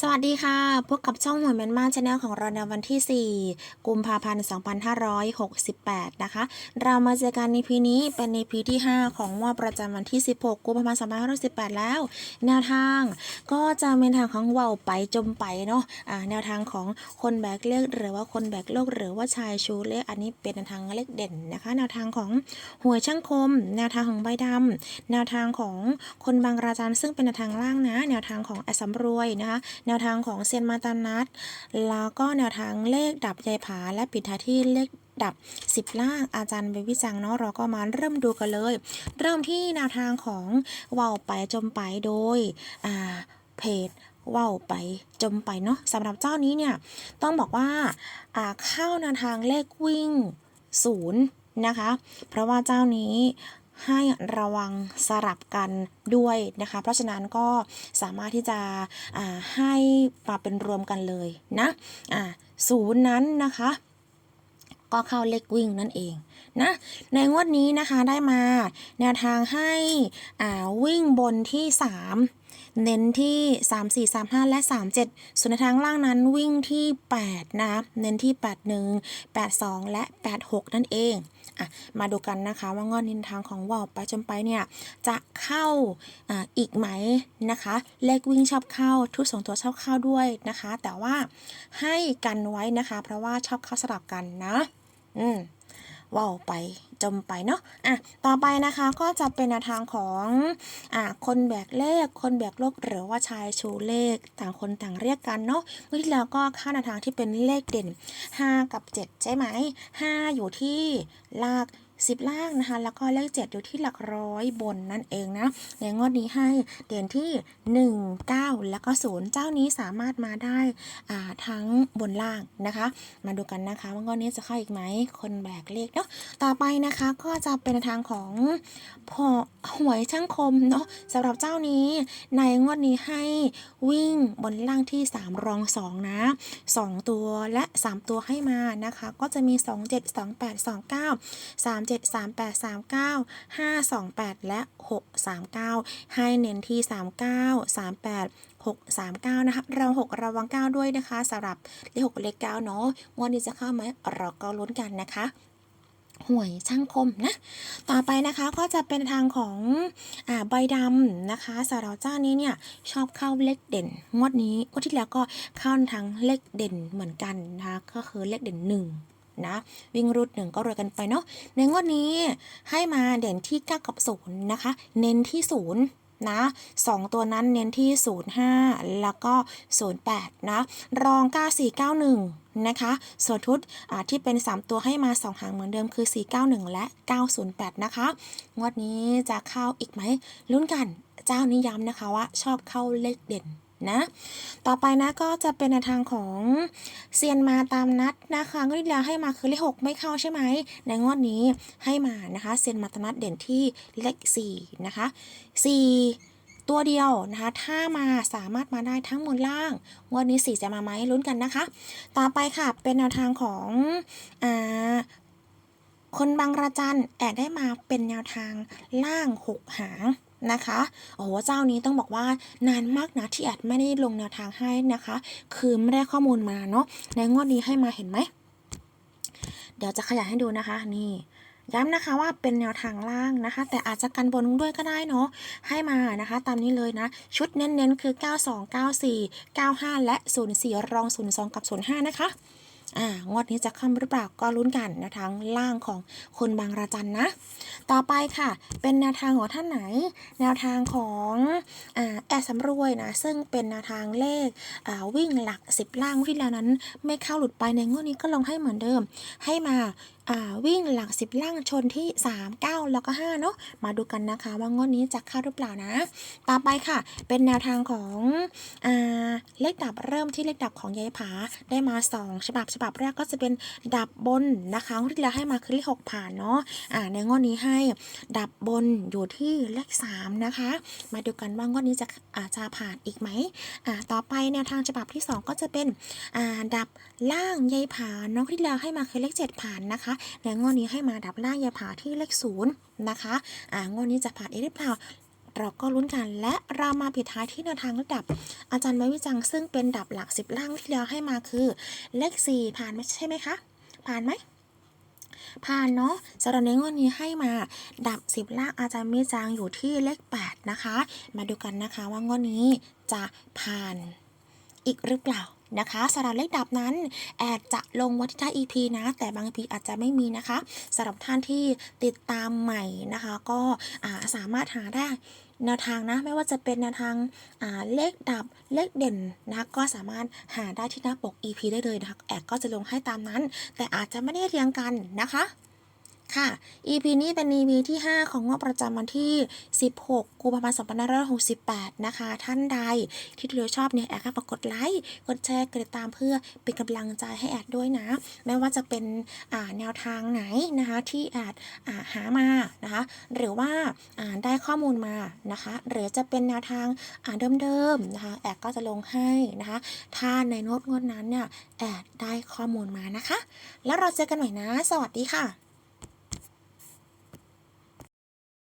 สวัสดีค่ะ พบกับช่องหวยแมนมาชาแนลของเราในวันที่ 4 กุมภาพันธ์ 2568 นะคะ เรามาเจอกันในพีนี้เป็นในพีที่ 5 ของงวดประจำวันที่ 16 กุมภาพันธ์ 2568 แล้ว แนวทางก็จะเป็นทางของเว่าวไปจมไปเนาะอ่าแนวทางของคนแบกเลขหรือว่าคนแบกโลกหรือว่าชายชูเลขอันนี้เป็นแนวทางเลขเด่นนะคะ แนวทางของหวยช่างคม แนวทางของใบดำแนวทางของคนบางราจันซึ่งเป็นแนวทางล่างนะ แนวทางของอสมรวยนะคะแนวทางของเซียนมาตานัทแล้วก็แนวทางเลขดับยายผา และปิดท้ายที่เลขดับ 10 ล่างอาจารย์เบวิจังเนาะเราก็มาเริ่มดูกันเลย เริ่มที่แนวทางของว่าวไปจมไปโดยอ่าเพจว่าวไปจมไปเนาะสำหรับเจ้านี้เนี่ยต้องบอกว่าอ่าเข้าแนวทางเลขวิ่งศูนย์นะคะ เพราะว่าเจ้านี้ ให้ระวังสลับกันด้วยนะคะ เพราะฉะนั้นก็สามารถที่จะอ่าให้มาเป็นรวมกันเลยนะอ่าศูนย์นั้นนะคะก็เข้าเลขวิ่งนั่นเองนะในงวดนี้นะคะได้มาแนวทางให้อ่าวิ่งบนที่ 3 เน้นที่ 3 4 3 5 และ 37 ส่วนในทางล่างนั้นวิ่งที่ 8 นะคะเน้นที่ 81 82 และ 86 นั่นเองอะมาดูกันนะคะว่างวดนี้ทางของว่าวไปจนไปเนี่ย จะเข้าออีกไหมนะคะ เลขวิ่งชอบเข้าทุกสองตัวชอบเข้าด้วยนะคะ แต่ว่าให้กันไว้นะคะ เพราะว่าชอบเข้าสลับกันนะ อืม ว่าวไปจมไปเนาะอะต่อไปนะคะก็จะเป็นแนวทางของอ่าคนแบกเลข คนแบกโลกหรือว่าชายชูเลขต่างคนต่างเรียกกันเนาะเมื่อที่แล้วก็ค่าแนวทางที่เป็นเลขเด่น 5 กับ 7 ใช่ไหม 5 อยู่ที่ลาก 10 ล่างนะคะ แล้วก็เลข 7 อยู่ที่หลักร้อยบนนั่นเองนะ ในงวดนี้ให้เด่นที่ 1 9 แล้วก็ 0 เจ้านี้สามารถมาได้อ่าทั้งบนล่างนะคะ มาดูกันนะคะ ว่างวดนี้จะเข้าอีกไหม คนแบกเลขเนาะ ต่อไปนะคะก็จะเป็นทางของพอหวยช่างคมเนาะสำหรับเจ้านี้ ในงวดนี้ให้วิ่งบนล่างที่ 3 รอง 2 นะ 2 ตัวและ 3 ตัวให้มานะคะ ก็จะมี 2 7 2 8 2 9 3 7 3 8 3 9 5 2 8 และ 6 3 9 ให้เน้นที่ 3 9 3 8 6 3 9 นะคะ เรา 6 ระวัง 9 ด้วยนะคะสำหรับเลข6เลข9เนาะงวดนี้จะเข้าไหมเราก็ลุ้นกันนะคะหวยช่างคมนะ ต่อไปนะคะก็จะเป็นทางของอ่าใบดำนะคะสำหรับเจ้านี้เนี่ยชอบเข้าเลขเด่นงวดนี้งวดที่แล้วก็เข้าทั้งเลขเด่นเหมือนกันนะคะก็คือเลขเด่นหนึ่ง นะ วิ่งรูดหนึ่งก็รวยกันไปเนาะในงวดนี้ให้มาเด่นที่ 9 กับ 0 นะคะ เน้นที่ 0นะสองตัวนั้นเน้นที่ 05 แล้วก็ 08 นะ รอง 9491 นะคะ ส่วนทุดที่เป็น 3 ตัวให้มา 2 หางเหมือนเดิมคือ 491 และ 908 นะคะ งวดนี้จะเข้าอีกไหมลุ้นกัน เจ้านิย้ำนะคะว่าชอบเข้าเลขเด่น นะ ต่อไปนะก็จะเป็นในทางของเซียนมาตามนัดนะคะก็ที่แล้วให้มาคือเลขหกไม่เข้าใช่ไหม ในงวดนี้ให้มานะคะเซียนมาตามนัดเด่นที่เลขสี่นะคะสี่ตัวเดียวนะคะ ถ้ามาสามารถมาได้ทั้งบนล่างงวดนี้สี่จะมาไหมลุ้นกันนะคะ ต่อไปค่ะเป็นแนวทางของอ่าคนบางระจันแอดได้มาเป็นแนวทางล่างหกหาง นะคะ โอ้โห เจ้านี้ต้องบอกว่านานมากนะที่แอดไม่ได้ลงแนวทางให้นะคะ คือไม่ได้ข้อมูลมาเนาะ ในงวดนี้ให้มาเห็นไหม เดี๋ยวจะขยายให้ดูนะคะ นี่ย้ำนะคะว่าเป็นแนวทางล่างนะคะ แต่อาจจะกันบนด้วยก็ได้เนาะให้มานะคะ ตามนี้เลยนะ ชุดเน้นๆคือ 92 94 95 และ 04 รอง 02 กับ 05 นะคะ อ่างวดนี้จะค้ำหรือเปล่าก็ลุ้นกันแนวทางล่างของคนบางระจันนะ ต่อไปค่ะ เป็นแนวทางของท่านไหน แนวทางของอ่าแอดสำรวยนะ ซึ่งเป็นแนวทางเลขอ่าวิ่งหลัก 10 ล่างที่แล้วนั้น ไม่เข้าหลุดไปในงวดนี้ก็ลองให้เหมือนเดิม ให้มา วิ่งหลัก10ล่างชนที่ 3 9 แล้วก็5เนาะมาดูกันนะคะ ว่างวดนี้จะเข้าหรือเปล่านะ ต่อไปค่ะ เป็นแนวทางของอเลขดับเริ่มที่เลขดับของยายผาได้มา 2 ฉบับฉบับแรกก็จะเป็นดับบนนะคะที่แล้วให้มาคือเลข6ผ่านเนาะอ่าในงวดนี้ให้ดับบนอยู่ที่เลข3นะคะ มาดูกันว่างวดนี้จะอาจจะผ่านอีกไหมต่อไปแนวทางฉบับที่ 2 ก็จะเป็นดับล่างยายผาน้องที่แล้วให้มาคือเลข7ผ่านนะคะในงวดนี้ให้มาดับล่างยายผาที่เลข0นย์นะคะอ่างวดนี้จะผ่านเอหรือเปล่าเราก็ลุ้นกันและเรามาปิดท้ายที่แนวทางเลขดับ อาจารย์ไว้วิจังซึ่งเป็นดับหลักสิบล่างที่แล้วให้มาคือเลขสี่ผ่านไหมใช่ไหมคะ ผ่านไหมผ่านเนาะสำหรับในงวดนี้ให้มาดับสิบล่างอาจารย์มิจางอยู่ที่เลขแปดนะคะ มาดูกันนะคะว่างวดนี้จะผ่านอีกหรือเปล่า นะคะสำหรับเลขดับนั้น แอดจะลงวันที่ท้าย EP นะ แต่บาง EP อาจจะไม่มีนะคะสำหรับท่านที่ติดตามใหม่นะคะ ก็าสามารถหาได้แนวทางนะไม่ว่าจะเป็นแนวทางาเลขดับเลขเด่นนะคะก็สามารถหาได้ที่หน้าปก EP ได้เลยนะคะแอดก็จะลงให้ตามนั้น แต่อาจจะไม่ได้เรียงกันนะคะ ค่ะ EP นี้เป็น EP ที่ 5 ของงวดประจำวันที่ 16 กุมภาพันธ์2568 นะคะ ท่านใดที่ดูชอบเนี่ยแอดก็ฝากกดไลค์กดแชร์กดติดตามเพื่อเป็นกำลังใจให้แอดด้วยนะ ไม่ว่าจะเป็นแนวทางไหนนะคะที่แอดหามานะคะหรือว่าได้ข้อมูลมานะคะหรือจะเป็นแนวทางเดิมๆนะคะแอดก็จะลงให้นะคะถ้าในโน้ตงวดนั้นเนี่ยแอดได้ข้อมูลมานะคะ แล้วเราเจอกันใหม่นะ สวัสดีค่ะ